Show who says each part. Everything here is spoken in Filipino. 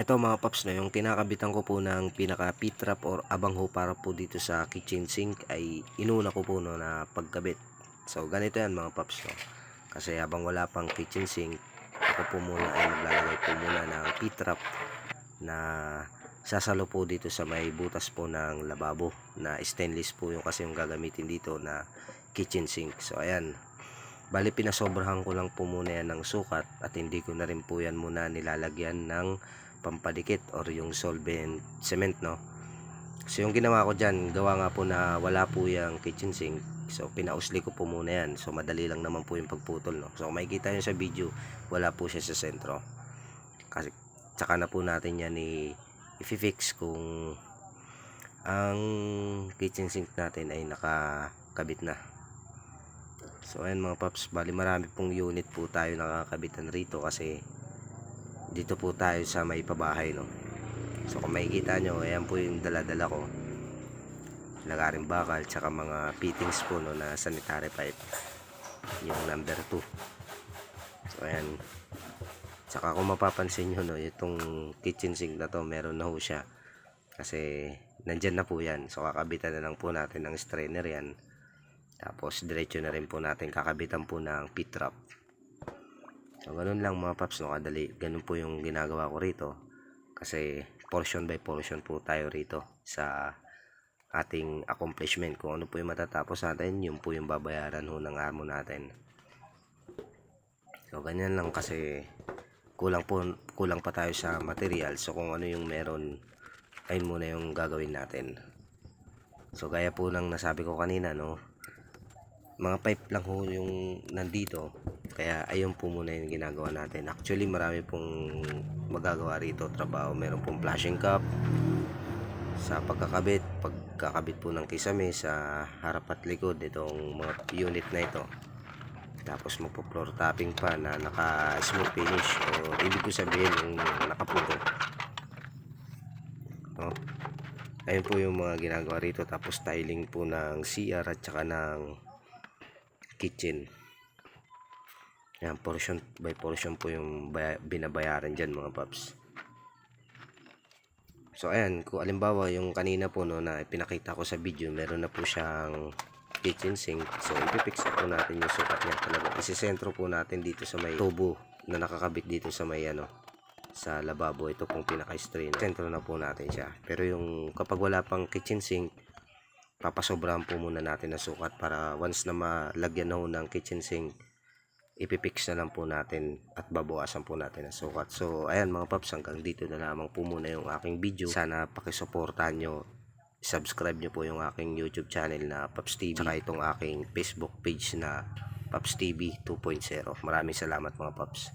Speaker 1: Ito mga paps no, yung kinakabitan ko po ng pinaka P-trap or abang ho para po dito sa kitchen sink ay inuna ko po no na pagkabit. So ganito yan mga paps no. Kasi habang wala pang kitchen sink, ako po muna ay maglalagay po muna ng P-trap na sasalo po dito sa may butas po ng lababo na stainless po yung kasi yung gagamitin dito na kitchen sink. So ayan, Bali pinasobrahan ko lang po muna yan ng sukat at hindi ko na rin po yan muna nilalagyan ng pampadikit or yung solvent cement no. So yung ginawa ko dyan, gawa nga po na wala po yung kitchen sink. So pinausli ko po muna yan. So madali lang naman po yung pagputol no. So kung makikita nyo sa video, wala po siya sa sentro. Kasi tsaka na po natin yan i i-fix kung ang kitchen sink natin ay nakakabit na. So ayan mga paps, bali marami pong unit po tayo nakakabitan rito kasi dito po tayo sa may pabahay no. So kung makikita nyo, ayan po yung dala-dala ko. Lagaring bakal, tsaka mga fittings po no, na sanitary pipe. Yung number 2. So ayan. Tsaka kung mapapansin nyo no, itong kitchen sink na to, meron na ho siya. Kasi nandyan na po yan. So kakabitan na lang po natin ng strainer yan. Tapos diretso na rin po natin kakabitan po ng P-trap. So ganun lang mga paps no kadali. Ganun po yung ginagawa ko rito. Kasi portion by portion po tayo rito sa ating accomplishment. Kung ano po yung matatapos natin, yun po yung babayaran ho ng amo natin. So ganyan lang kasi kulang po kulang pa tayo sa material. So kung ano yung meron, ayun muna yung gagawin natin. So gaya po ng nasabi ko kanina no, mga pipe lang ho yung nandito kaya ayun po muna yung ginagawa natin. Actually marami pong magagawa rito trabaho. Meron pong flashing cup sa pagkakabit pagkakabit po ng kisame sa harap at likod itong mga unit na ito. Tapos magpo floor tapping pa na naka smooth finish. O ibig ko sabihin yung nakapuro no? ayun po yung mga ginagawa rito. Tapos tiling po ng CR at saka ng kitchen. Yan, portion by portion po yung baya- binabayaran dyan mga paps. So ayan, kung alimbawa yung kanina po no, na pinakita ko sa video, meron na po siyang kitchen sink. So ipipix po natin yung sukat niya talaga. Isisentro po natin dito sa may tubo na nakakabit dito sa may ano, sa lababo. Ito pong pinaka-strain. Sentro na po natin siya. Pero yung kapag wala pang kitchen sink, papasobrahan po muna natin ng sukat para once na malagyan na ng kitchen sink ipipix na lang po natin at babawasan po natin ang sukat. So ayan mga paps hanggang dito na lamang po muna yung aking video. Sana pakisuportahan nyo subscribe nyo po yung aking youtube channel na Paps TV saka itong aking facebook page na Paps TV 2.0 maraming salamat mga paps